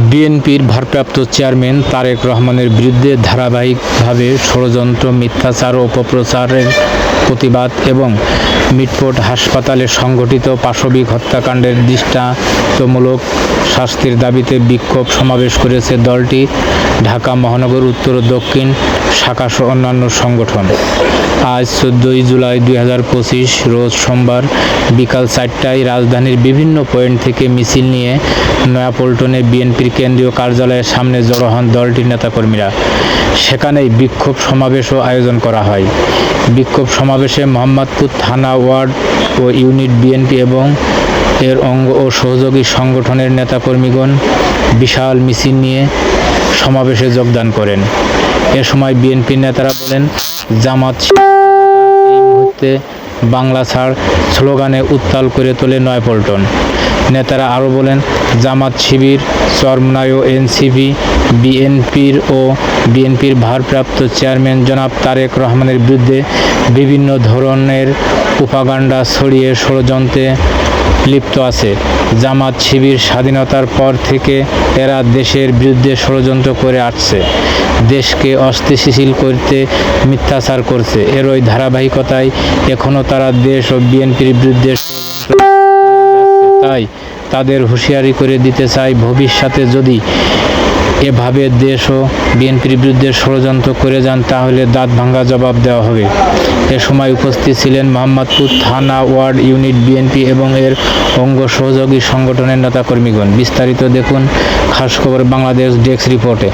বিএনপির ভারপ্রাপ্ত চেয়ারম্যান তারেক রহমানের বিরুদ্ধে ধারাবাহিকভাবে ষড়যন্ত্র, মিথ্যাচার ও অপপ্রচারের প্রতিবাদ এবং মিটফোর্ড হাসপাতালে সংঘটিত পাশবিক হত্যাকাণ্ডের দৃষ্টান্তমূলক শাস্তির দাবিতে বিক্ষোভ সমাবেশ করেছে দলটি ঢাকা মহানগর, উত্তর ও দক্ষিণ শাখাসহ অন্যান্য সংগঠন। আজ চোদ্দোই জুলাই দুই হাজার পঁচিশ, রোজ সোমবার বিকাল চারটায় রাজধানীর বিভিন্ন পয়েন্ট থেকে মিছিল নিয়ে নয়াপল্টনে বিএনপির কেন্দ্রীয় কার্যালয়ের সামনে জড়ো হন দলটির নেতাকর্মীরা। সেখানেই বিক্ষোভ সমাবেশও আয়োজন করা হয়। বিক্ষোভ সমাবেশে মোহাম্মদপুর থানা ওয়ার্ড ও ইউনিট বিএনপি এবং এর অঙ্গ ও সহযোগী সংগঠনের নেতাকর্মীগণ বিশাল মিছিল নিয়ে সমাবেশে যোগদান করেন। এ সময় বিএনপি নেতারা বলেন, জামাত মুহূর্তে বাংলা ছাড় স্লোগানে উত্তাল করে তোলে নয়পল্টন। নেতারা আরও বলেন, জামাত শিবির চরমনায় এনসিপি, বিএনপির ও বিএনপির ভারপ্রাপ্ত চেয়ারম্যান জনাব তারেক রহমানের বিরুদ্ধে বিভিন্ন ধরনের উপাগান্ডা ছড়িয়ে ষড়যন্ত্রে লিপ্ত আছে। জামাত শিবির স্বাধীনতার পর থেকে এরা দেশের বিরুদ্ধে ষড়যন্ত্র করে আসছে। দেশকে অস্থিতিশীল করতে মিথ্যাচার করছে। এর ওই ধারাবাহিকতায় এখনও তারা দেশ ও বিএনপির বিরুদ্ধে তাই তাদের হুঁশিয়ারি করে দিতে চাই ভবিষ্যতে যদি এভাবে দেশ ও বিএনপির বিরুদ্ধে ষড়যন্ত্র করে যান, তাহলে দাঁত ভাঙ্গা জবাব দেওয়া হবে। এ সময় উপস্থিত ছিলেন মোহাম্মদপুর থানা ওয়ার্ড ইউনিট বিএনপি এবং এর অঙ্গ সহযোগী সংগঠনের নেতাকর্মীগণ। বিস্তারিত দেখুন খাস খবর বাংলাদেশ ডেস্ক রিপোর্টে।